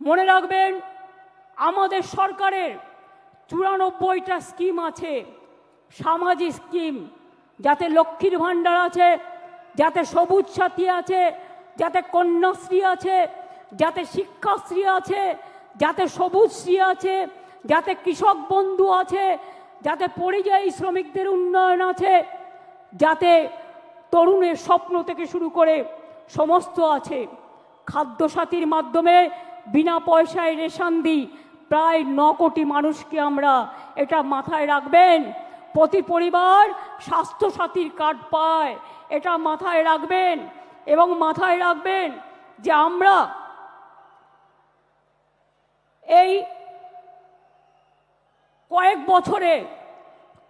মনে রাখবেন, আমাদের সরকারের চুরানব্বইটা স্কিম আছে, সামাজিক স্কিম, যাতে লক্ষ্মীর ভাণ্ডার আছে, যাতে সবুজ সাথী আছে, যাতে কন্যাশ্রী আছে, যাতে শিক্ষাশ্রী আছে, যাতে সবুজশ্রী আছে, যাতে কৃষক বন্ধু আছে, যাতে পরিযায়ী শ্রমিকদের উন্নয়ন আছে, যাতে তরুণের স্বপ্ন থেকে শুরু করে সমস্ত আছে। খাদ্যসাথীর মাধ্যমে বিনা পয়সায় রেশন দিই, প্রায় ন কোটি মানুষকে আমরা এটা মাথায় রাখবেন। প্রতি পরিবার স্বাস্থ্যসাথীর কার্ড পায়, এটা মাথায় রাখবেন এবং মাথায় রাখবেন যে আমরা এই কয়েক বছরে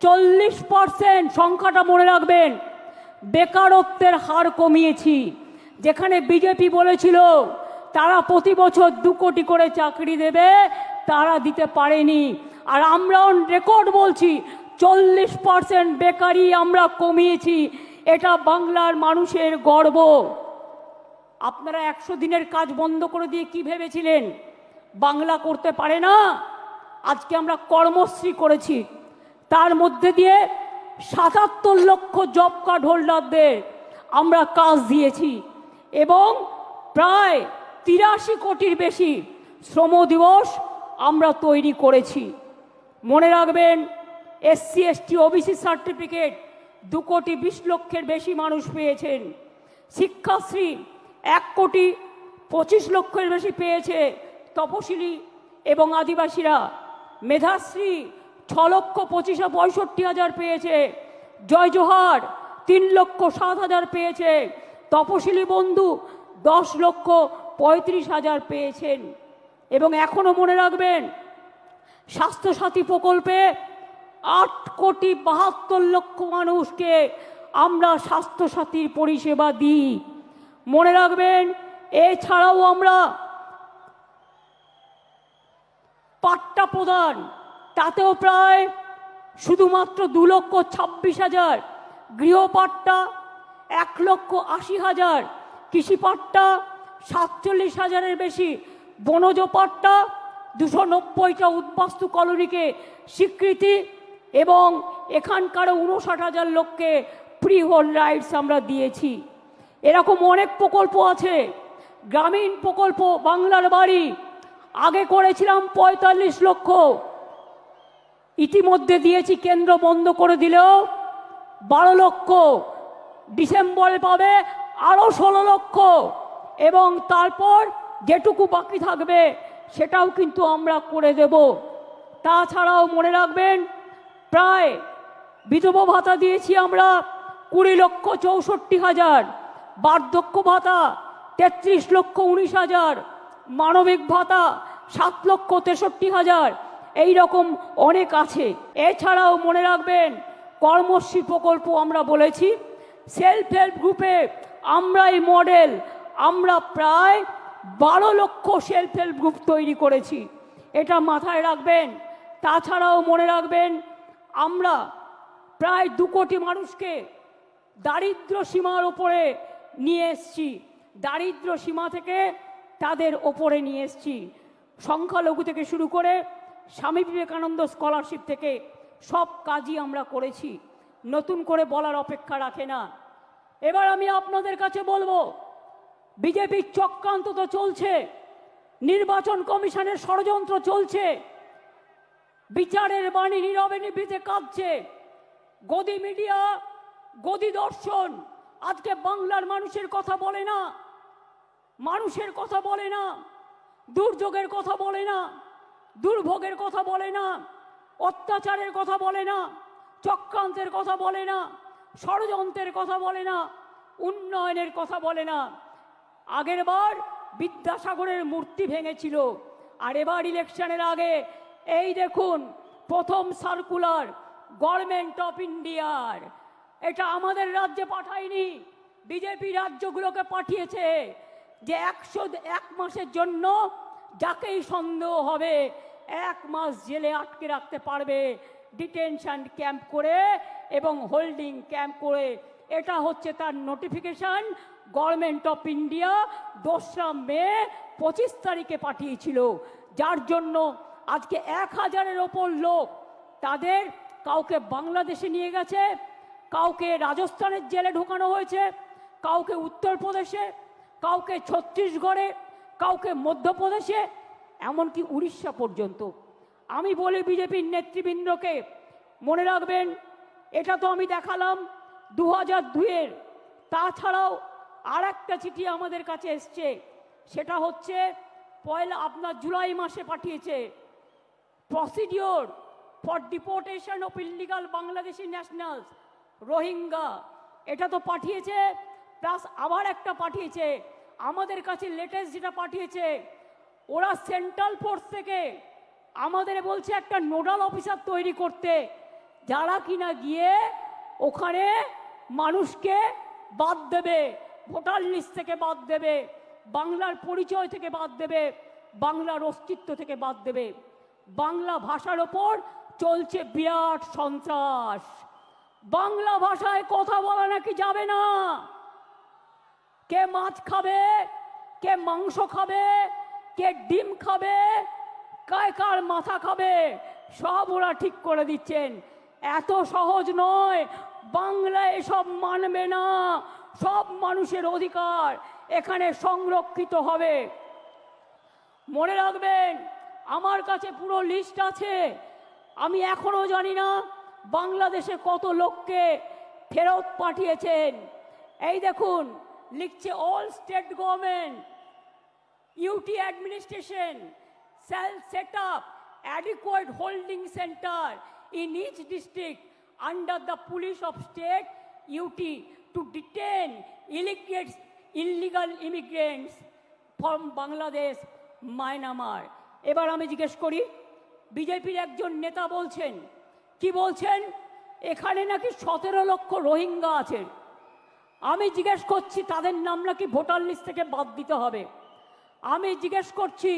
চল্লিশ পার্সেন্ট সংখ্যাটা মনে রাখবেন, বেকারত্বের হার কমিয়েছি। যেখানে বিজেপি বলেছিল তারা প্রতি বছর দু কোটি করে চাকরি দেবে, তারা দিতে পারেনি। আর আমরাও রেকর্ড বলছি, চল্লিশ পার্সেন্ট বেকারি আমরা কমিয়েছি। এটা বাংলার মানুষের গর্ব। আপনারা একশো দিনের কাজ বন্ধ করে দিয়ে কি ভেবেছিলেন? বাংলা করতে পারে না? আজকে আমরা কর্মশ্রী করেছি। তার মধ্যে দিয়ে সাতাত্তর লক্ষ জব কার্ড হোল্ডারদের আমরা কাজ দিয়েছি। এবং প্রায় তিরাশি কোটির বেশি শ্রম দিবস আমরা তৈরি করেছি। মনে রাখবেন এসসি এসটি ওবিসি সার্টিফিকেট দু কোটি বিশ লক্ষের বেশি মানুষ পেয়েছেন। শিক্ষাশ্রী এক কোটি পঁচিশ লক্ষের বেশি পেয়েছে তপশিলি এবং আদিবাসীরা। মেধাশ্রী ছ লক্ষ পঁচিশে পঁয়ষট্টি হাজার পেয়েছে। জয় জোহার তিন লক্ষ সাত হাজার পেয়েছে। তপশিলি বন্ধু দশ লক্ষ পঁয়ত্রিশ হাজার পেয়েছেন এবং এখনও মনে রাখবেন, স্বাস্থ্যসাথী প্রকল্পে আট কোটি বাহাত্তর লক্ষ মানুষকে আমরা স্বাস্থ্যসাথীর পরিষেবা দিই। মনে রাখবেন, এছাড়াও আমরা পাট্টা প্রদান, তাতেও প্রায় শুধুমাত্র দু লক্ষ ছাব্বিশ হাজার গৃহপাট্টা, এক লক্ষ আশি হাজার কৃষি পাট্টা সাতচল্লিশ হাজারের বেশি বনজ পাট্টা, দুশো নব্বইটা উদ্বাস্তু কলোনিকে স্বীকৃতি এবং এখানকার উনষাট হাজার লোককে প্রি হোল রাইটস আমরা দিয়েছি। এরকম অনেক প্রকল্প আছে। গ্রামীণ প্রকল্প বাংলার বাড়ি। আগে করেছিলাম পঁয়তাল্লিশ লক্ষ। ইতিমধ্যে দিয়েছি, কেন্দ্র বন্ধ করে দিলেও বারো লক্ষ। ডিসেম্বরে পাবে আরও ষোলো লক্ষ। এবং তারপর যেটুকু বাকি থাকবে, সেটাও কিন্তু আমরা করে দেব। তাছাড়াও মনে রাখবেন, প্রায় বিধবা ভাতা দিয়েছি আমরা কুড়ি লক্ষ চৌষট্টি হাজার, বার্ধক্য ভাতা তেত্রিশ লক্ষ উনিশ হাজার, মানবিক ভাতা সাত লক্ষ তেষট্টি হাজার, এই রকম অনেক আছে। এছাড়াও মনে রাখবেন কর্মশ্রী প্রকল্প আমরা বলেছি। সেলফ হেল্প গ্রুপে আমরাই মডেল আমরা প্রায় বারো লক্ষ সেলফ হেল্প গ্রুপ তৈরি করেছি। এটা মাথায় রাখবেন। তাছাড়াও মনে রাখবেন, আমরা প্রায় দু কোটি মানুষকে দারিদ্র সীমার ওপরে নিয়ে এসছি। দারিদ্র সীমা থেকে তাদের ওপরে নিয়ে এসছি। সংখ্যালঘু থেকে শুরু করে স্বামী বিবেকানন্দ স্কলারশিপ থেকে সব কাজই আমরা করেছি। নতুন করে বলার অপেক্ষা রাখে না। এবার আমি আপনাদের কাছে বলব বিজেপির চক্রান্ত তো চলছে, নির্বাচন কমিশনের ষড়যন্ত্র চলছে, বিচারের বাণী নীরবে নিভৃতে কাঁদছে গদি মিডিয়া, গদি দর্শন, আজকে বাংলার মানুষের কথা বলে না, মানুষের কথা বলে না, দুর্যোগের কথা বলে না, দুর্ভোগের কথা বলে না, অত্যাচারের কথা বলে না, চক্রান্তের কথা বলে না, ষড়যন্ত্রের কথা বলে না, উন্নয়নের কথা বলে না। আগের বার বিদ্যাসাগরের মূর্তি ভেঙেছিল। আর এবার ইলেকশনের আগে, এই দেখুন, প্রথম সার্কুলার গভর্নমেন্ট অফ ইন্ডিয়ার এটা আমাদের রাজ্যে পাঠায়নি বিজেপি রাজ্যগুলোকে পাঠিয়েছে যে একশো এক মাসের জন্য যাকেই সন্দেহ হবে, এক মাস জেলে আটকে রাখতে পারবে ডিটেনশন ক্যাম্প করে এবং হোল্ডিং ক্যাম্প করে এটা হচ্ছে তার নোটিফিকেশন গভর্নমেন্ট অফ ইন্ডিয়া দোসরা মে পঁচিশ তারিখে পাঠিয়েছিল। যার জন্য আজকে এক হাজারের ওপর লোক তাদের কাউকে বাংলাদেশে নিয়ে গেছে, কাউকে রাজস্থানের জেলে ঢোকানো হয়েছে, কাউকে উত্তরপ্রদেশে, কাউকে ছত্তিশগড়ে, কাউকে মধ্যপ্রদেশে, এমনকি উড়িষ্যা পর্যন্ত। আমি বলি বিজেপির নেতৃবৃন্দকে, মনে রাখবেন, এটা তো আমি দেখালাম দু হাজার দুইয়ের। তাছাড়াও আর একটা চিঠি আমাদের কাছে এসছে, সেটা হচ্ছে, পয়লা আপনার জুলাই মাসে পাঠিয়েছে। Procedure for deportation of illegal Bangladeshi nationals Rohingya এটা তো পাঠিয়েছে প্লাস আবার একটা পাঠিয়েছে, আমাদের কাছে লেটেস্ট যেটা পাঠিয়েছে, ওরা সেন্ট্রাল ফোর্স থেকে আমাদের বলছে একটা নোডাল অফিসার তৈরি করতে, যারা কিনা গিয়ে ওখানে মানুষকে বাদ দেবে, ভোটার লিস্ট থেকে বাদ দেবে, বাংলার পরিচয় থেকে বাদ দেবে, বাংলার অস্তিত্ব থেকে বাদ দেবে। বাংলা ভাষার ওপর চলছে বিরাট সন্ত্রাস। বাংলা ভাষায় কথা বলা নাকি যাবে না? কে মাছ খাবে, কে মাংস খাবে, কে ডিম খাবে কায় কার মাথা খাবে, সব ওরা ঠিক করে দিচ্ছেন। এত সহজ নয় বাংলা এসব মানবে না, সব মানুষের অধিকার এখানে সংরক্ষিত হবে। মনে রাখবেন, আমার কাছে পুরো লিস্ট আছে, আমি এখনও জানি না বাংলাদেশে কত লোককে ফেরত পাঠিয়েছেন। এই দেখুন, লিখছে all state government UT administration shall set up adequate holding center in each district under the police of state UT to detain illegal, illegal immigrants from Bangladesh, Myanmar. এবার আমি জিজ্ঞেস করি বিজেপির একজন নেতা বলছেন কি বলছেন? এখানে নাকি সতেরো লক্ষ রোহিঙ্গা আছে। আমি জিজ্ঞেস করছি তাদের নাম নাকি ভোটার লিস্ট থেকে বাদ দিতে হবে। আমি জিজ্ঞেস করছি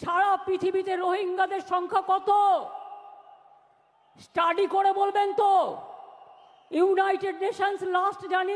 সারা পৃথিবীতে রোহিঙ্গাদের সংখ্যা কত? স্টাডি করে বলবেন তো। ইউনাইটেড নেশনস লাস্ট জানি